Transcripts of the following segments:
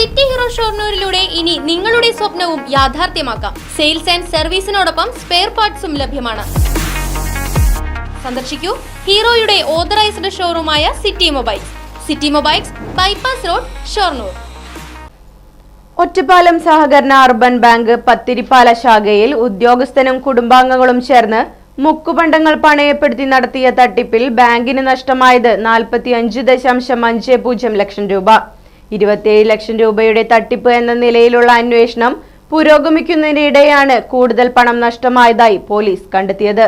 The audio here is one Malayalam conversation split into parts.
സിറ്റി ഹീറോ ഷോർണൂരിലൂടെ ഇനി നിങ്ങളുടെ സ്വപ്നവും യാഥാർത്ഥ്യമാക്കാം. സെയിൽസ് ആൻഡ് സർവീസിനോടൊപ്പം സ്പെയർ പാർട്സും ലഭ്യമാണ്. സന്ദർശിക്കൂ ഹീറോയുടെ authorised ഷോറൂമായ City Mobiles. City Mobiles bypass road Shoranur. Ottapalam സഹകരണ അർബൻ ബാങ്ക് പത്തിരിപ്പാല ശാഖയിൽ ഉദ്യോഗസ്ഥനും കുടുംബാംഗങ്ങളും ചേർന്ന് മുക്കുപണ്ടങ്ങൾ പണയപ്പെടുത്തി നടത്തിയ തട്ടിപ്പിൽ ബാങ്കിന് നഷ്ടമായത് നാൽപ്പത്തി അഞ്ച് ദശാംശം അഞ്ച് പൂജ്യം ലക്ഷം രൂപ. ഇരുപത്തിയേഴ് ലക്ഷം രൂപയുടെ തട്ടിപ്പ് എന്ന നിലയിലുള്ള അന്വേഷണം പുരോഗമിക്കുന്നതിനിടെയാണ് കൂടുതൽ പണം നഷ്ടമായതായി പോലീസ് കണ്ടെത്തിയത്.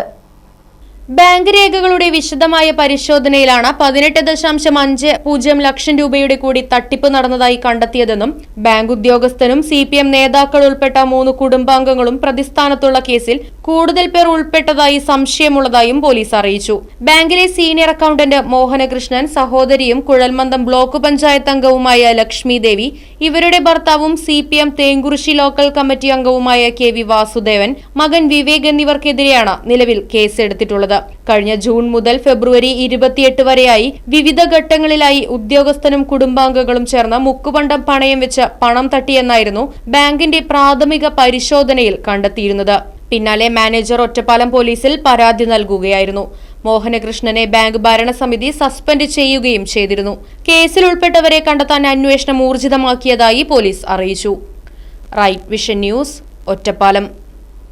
ബാങ്ക് രേഖകളുടെ വിശദമായ പരിശോധനയിലാണ് പതിനെട്ട് ദശാംശം അഞ്ച് പൂജ്യം ലക്ഷം രൂപയുടെ കൂടി തട്ടിപ്പ് നടന്നതായി കണ്ടെത്തിയതെന്നും ബാങ്ക് ഉദ്യോഗസ്ഥനും സി പി എം നേതാക്കൾ ഉൾപ്പെട്ട മൂന്ന് കുടുംബാംഗങ്ങളും പ്രതിസ്ഥാനത്തുള്ള കേസിൽ കൂടുതൽ പേർ ഉൾപ്പെട്ടതായി സംശയമുള്ളതായും പോലീസ് അറിയിച്ചു. ബാങ്കിലെ സീനിയർ അക്കൌണ്ടന്റ് മോഹനകൃഷ്ണൻ സഹോദരിയും കുഴൽമന്ദം ബ്ലോക്ക് പഞ്ചായത്ത് അംഗവുമായ ലക്ഷ്മി ദേവി ഇവരുടെ ഭർത്താവും C P M Thenkurissi local committee അംഗവുമായ കെ വി വാസുദേവൻ മകൻ വിവേക് എന്നിവർക്കെതിരെയാണ് നിലവിൽ കേസെടുത്തിട്ടുള്ളത്. കഴിഞ്ഞ ജൂൺ മുതൽ ഫെബ്രുവരി ഇരുപത്തിയെട്ട് വരെയായി വിവിധ ഘട്ടങ്ങളിലായി ഉദ്യോഗസ്ഥനും കുടുംബാംഗങ്ങളും ചേർന്ന് മുക്കുപണ്ടം പണയം വെച്ച് പണം തട്ടിയെന്നായിരുന്നു ബാങ്കിന്റെ പ്രാഥമിക പരിശോധനയിൽ കണ്ടെത്തിയിരുന്നത്. പിന്നാലെ മാനേജർ ഒറ്റപ്പാലം പോലീസിൽ പരാതി നൽകുകയായിരുന്നു. മോഹനകൃഷ്ണനെ ബാങ്ക് ഭരണസമിതി സസ്പെൻഡ് ചെയ്യുകയും ചെയ്തിരുന്നു. കേസിൽ ഉൾപ്പെട്ടവരെ കണ്ടെത്താൻ അന്വേഷണം ഊർജിതമാക്കിയതായി പോലീസ് അറിയിച്ചു. Right Vision News Ottapalam.